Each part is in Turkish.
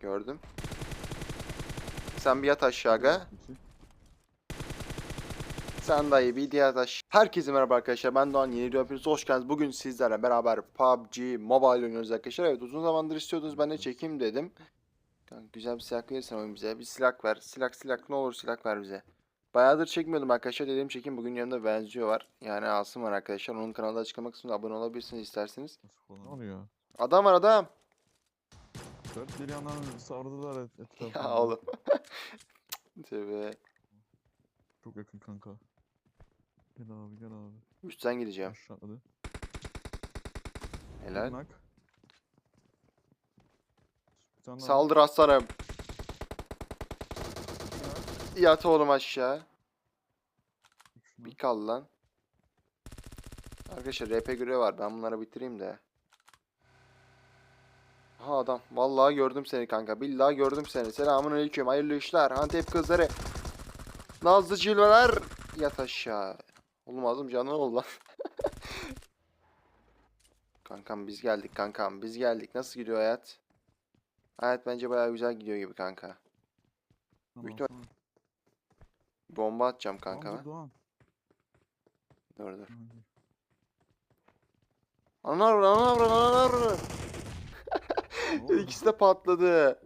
Gördüm. Sen bir yat aşağı aga. Sen dayı bir diğer taş. Herkese merhaba arkadaşlar. Ben Doğan. Yeni video hepiniz hoş geldiniz. Bugün sizlerle beraber PUBG Mobile oynuyoruz arkadaşlar. Evet uzun zamandır istiyordunuz. Ben de çekeyim dedim. Güzel bir silah verirsen oyun bize. Bir silah ver. Silah silah ne olur silah ver bize. Bayağıdır çekmiyordum arkadaşlar. Dedim çekeyim. Bugün yanımda benziyor var. Yani Asım var arkadaşlar. Onun kanalda açıklama kısmında abone olabilirsiniz isterseniz. Ne oluyor? Adam var adam. Dört bir yandan sardılar et, etrafını. Ya oğlum. Tabii. Çok yakın kanka. Gel abi gel abi. Üstten gideceğim. Aşağı atladı. Helal. Saldır aslanım. Yat oğlum aşağı. Bir kal lan. Arkadaşlar RP görevi var. Ben bunları bitireyim de. Ha adam. Vallahi gördüm seni kanka. Billahi gördüm seni. Selamun aleyküm. Hayırlı işler. Antep kızları. Nazlı cilveler. Yat aşağı. Canın oldu lan. kankam biz geldik kankam. Biz geldik. Nasıl gidiyor hayat? Hayat bence bayağı güzel gidiyor gibi kanka. Tamam, büyük ihtimal- tamam. Bomba atacağım kanka. Tamam, ben. Doğan. Dur dur. Hadi. Ana avra, ana avra, ana avra. Ne oldu? İkisi de patladı.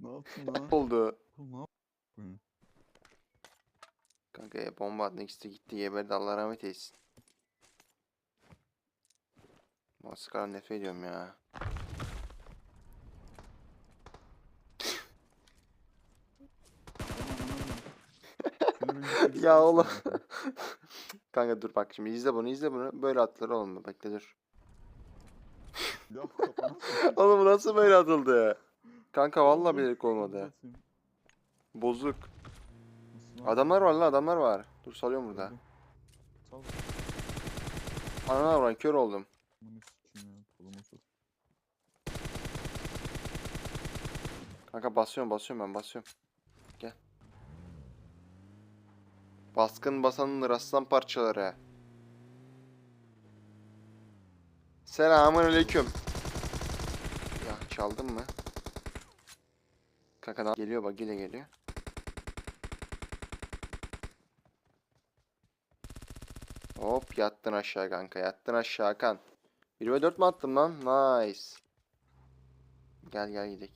Ne yaptın lan? Oldu. Oğlum ne yaptın? Kanka ya bomba attı ikisi de gitti geberdi Allah rahmet eylesin. Maskara nefret ediyorum ya. Ya oğlum. kanka. Dur bak şimdi izle bunu izle bunu. Böyle atılır oğlum bekle dur. Oğlum nasıl böyle atıldı? Kanka vallahi şunu olmadı. Bozuk. Adamlar var lan adamlar var. Dur salıyorum burada. Sal. Ananı avran kör oldum. Sikeyim ya. Kanka basıyorum basıyorum ben basıyorum. Gel. Baskın basanın rastlan parçaları. Selamun aleyküm. Çaldın mı? Kanka geliyor bak yine geliyor. Hop yattın aşağı kanka yattın aşağı kan. 1 ve 4 mü attım lan? Nice. Gel gel gidelim.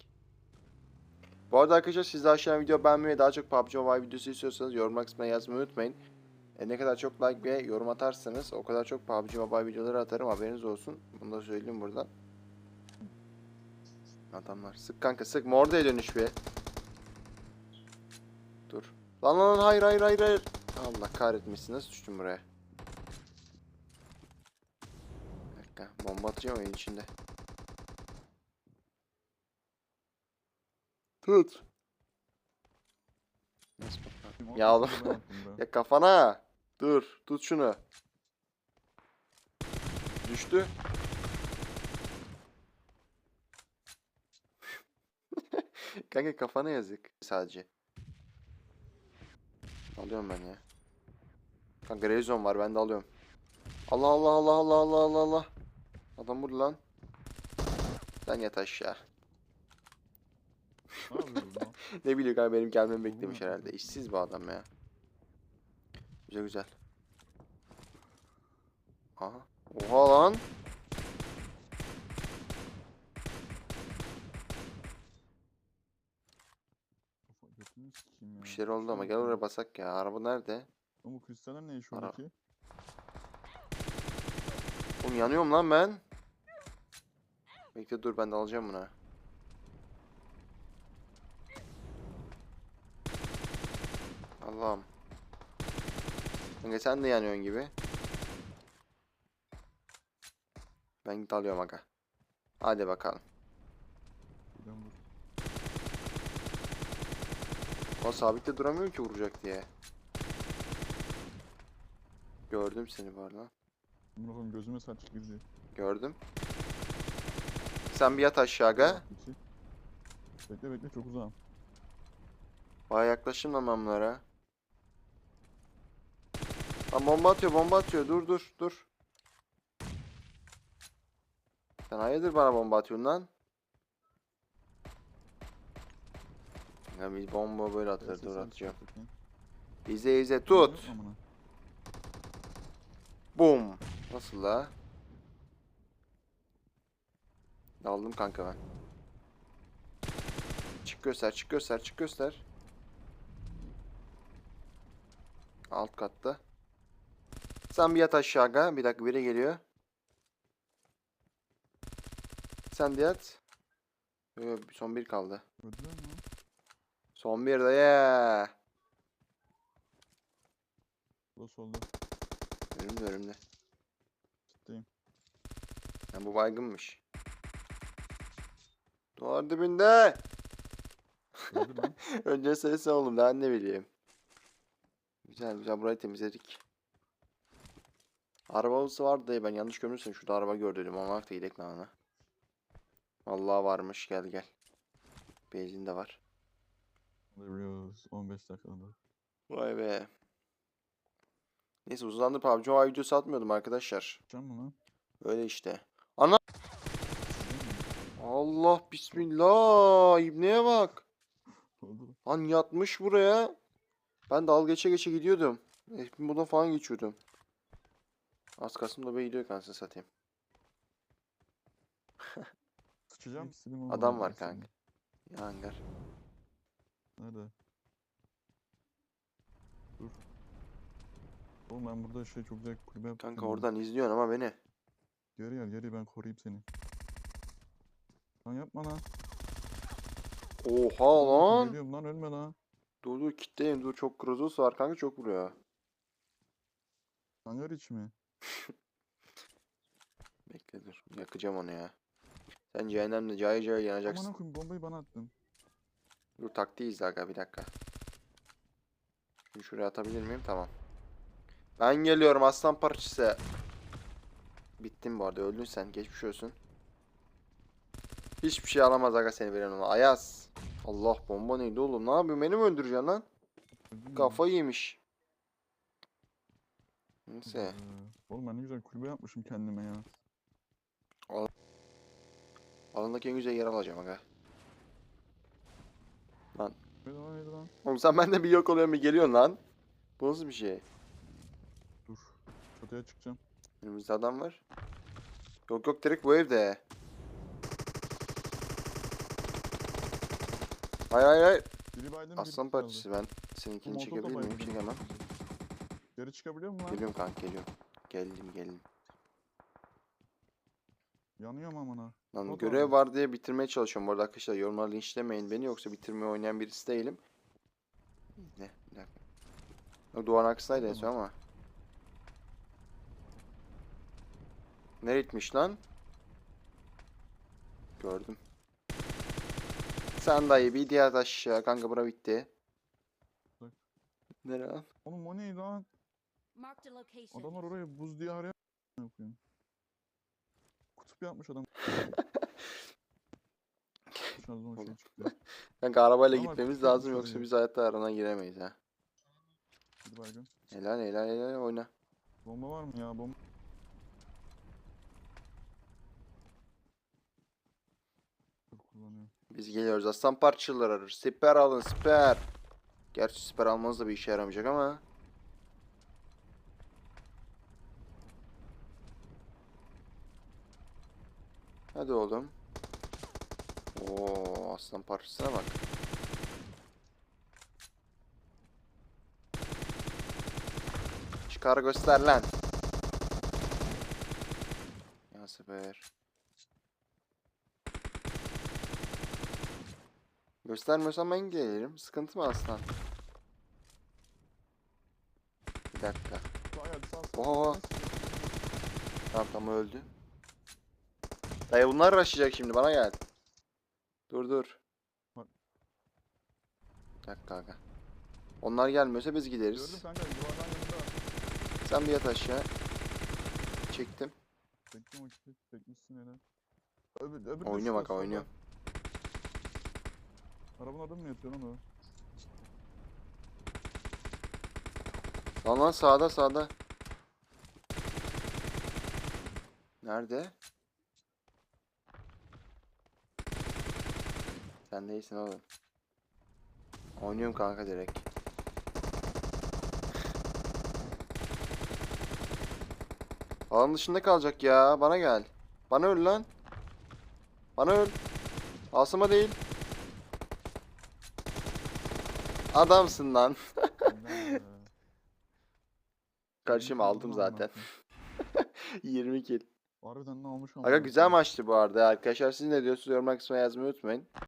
Bu arada arkadaşlar siz de aşağıdan video beğenmeyi daha çok PUBG Mobile videosu istiyorsanız yorum kısmına yazmayı unutmayın. E, ne kadar çok like ve yorum atarsanız o kadar çok PUBG Mobile videoları atarım haberiniz olsun. Bunu da söyleyeyim buradan. Adamlar sık kanka sık mordaya dönüş bir. Dur. Lan lan lan hayır hayır hayır hayır. Allah kahretmesin nasıl düştüm buraya. Bir dakika bomba atacağım oyun içinde. Tut. Nasıl Ya oğlum. be. Ya kafana. Dur. Tut şunu. Düştü. Kanka kafana yazık sadece. Alıyorum ben ya. Kanka rezon var ben de alıyorum. Allah Allah Allah Allah Allah Allah Allah. Adam vurdu lan. Sen yat aşağı. Ne bileyim kanka benim gelmemi beklemiş herhalde. İşsiz bu adam ya. Güzel güzel. Aha. Oha lan. Kafa götünü sikeyim ya. Bir şeyler oldu ama gel oraya basak ya. Araba nerede? Oğlum kristaller ne iş Ara- oradaki? Oğlum yanıyorum lan ben. Bekle dur ben de alacağım bunu. Allah'ım. Kanka sen de yanıyorsun gibi. Ben git alıyorum aga. Hadi bakalım. Buradan vur. O sabitte duramıyorum ki vuracak diye. Gördüm seni bu arada. Koyayım gözüme saç girdi. Gördüm. Sen bir yat aşağı aga. Bekle bekle çok uzağım. Baya yaklaştım lan ben bunlara. Lan bomba atıyor bomba atıyor dur dur dur. Sen hayırdır bana bomba atıyorsun lan? Ya biz bomba böyle Neyse, dur atacağım. İzle izle tut. Bum. Nasıl la? Aldım kanka ben. Çık göster, çık göster, çık göster. Alt katta. Sen bir yat aşağı aga. Bir dakika biri geliyor. Sen de yat. Son bir kaldı. Gördüler mi? Son bir dayı. Bu da solda. Önümde önümde. Ciddiyim. Ha, bu baygınmış. Duvar dibinde. Önce ses oğlum daha ne bileyim. Güzel güzel burayı temizledik. Arabası vardı dayı ben yanlış görmüşsün şurada araba gördüm ama da gidek lan ona. Vallahi varmış gel gel. Benzin de var. Alıyoruz 15 dakikada. Vay be. Neyse uzun zamandır PUBG Mobile videosu atmıyordum arkadaşlar. Can mı lan? Öyle işte. Mi? Allah bismillah. İbneye bak. Lan yatmış buraya. Ben dalga geçe geçe gidiyordum. Hepim buradan falan geçiyordum. Az kasım da be gidiyor kanka satayım. Adam var kanka. Ya hangar. Nerede? Dur. Oğlum ben burada şey çok güzel kulübe yaptım. Kanka oradan izliyorsun ama beni. Geri gel geri ben koruyayım seni. Lan yapma lan. Oha lan. Geliyorum lan ölme lan. Dur dur kitleyim dur çok krozos var kanka çok vuruyor. Hangar içi mi? Bekle dur yakacağım onu ya. Sen cehennemde cayır cayır yanacaksın. Aman koyayım bombayı bana attın. Dur taktiği izle aga bir dakika. Şunu şuraya atabilir miyim? Tamam. Ben geliyorum aslan parçası. Bittin bu arada öldün sen geçmiş olsun. Hiçbir şey alamaz aga seni veren ona. Ayaz. Allah bomba neydi oğlum ne yapıyorsun beni mi öldüreceksin lan? Kafa yemiş. Neyse. Ee, Oğlum ben ne güzel kulübe yapmışım kendime ya. Alandaki en güzel yer alacağım aga. Lan neydi lan? Oğlum sen bende bir yok oluyor bir geliyorsun lan. Bu nasıl bir şey? Dur. Çatıya çıkacağım. Önümüzde adam var. Yok yok direkt bu evde. Hayır hayır hayır. Biri Aslan parçası ben seninkini çekebilir miyim? Çekemem. Geri çıkabiliyor mu lan? Geliyorum kanka geliyorum. Geldim geldim. Yanıyorum amına. Lan Not görev aldım. var diye bitirmeye çalışıyorum bu arada arkadaşlar. Yorumlara linçlemeyin beni yoksa bitirmeyi oynayan birisi değilim. Ne? Bir dakika. O duvarın arkasındaydı en son ama. Nereye gitmiş lan? Gördüm. Sen dayı bir diğer aşağı kanka bura bitti. Nereye lan? Oğlum o ne lan? Adamlar oraya buz diyarı yapıyor. Kutup yapmış adam. Dışarıdan o şey çıktı. Kanka arabayla Ama gitmemiz tutuyor lazım yoksa biz hayatta arana giremeyiz ha. Hadi baygın. Helal helal helal oyna. Bomba var mı ya? Bomba. Biz geliyoruz aslan parçaları. Siper alın siper. Gerçi siper almanız da bir işe yaramayacak ama. Hadi oğlum. Oo aslan parçasına bak. Çıkar göster lan. Ya siper. Göstermiyorsan ben gelirim. Sıkıntı mı aslan? Bir dakika. Oha. Tamam tamam öldü. Dayı bunlar rushlayacak şimdi bana gel. Dur dur. Bak. Bir dakika kanka. Onlar gelmiyorsa biz Gördüm gideriz. kanka yanında. Sen bir yat aşağı. Çektim. Bekle vakit. Bekmişsin hele. Öbür, öbür Oynuyor bak oynuyor. Arabanın adı mı yatıyor lan o? Lan lan sağda sağda. Nerede? Sen değilsin oğlum. Oynuyorum kanka direkt. Alan dışında kalacak ya. Bana gel. Bana öl lan. Bana öl. Asıma değil. Adamsın lan. Yirmi aldım zaten. amına 20 kill. Harbiden ne almış Aga güzel maçtı bu arada. Arkadaşlar siz ne diyorsunuz? Yorumlar kısmına yazmayı unutmayın.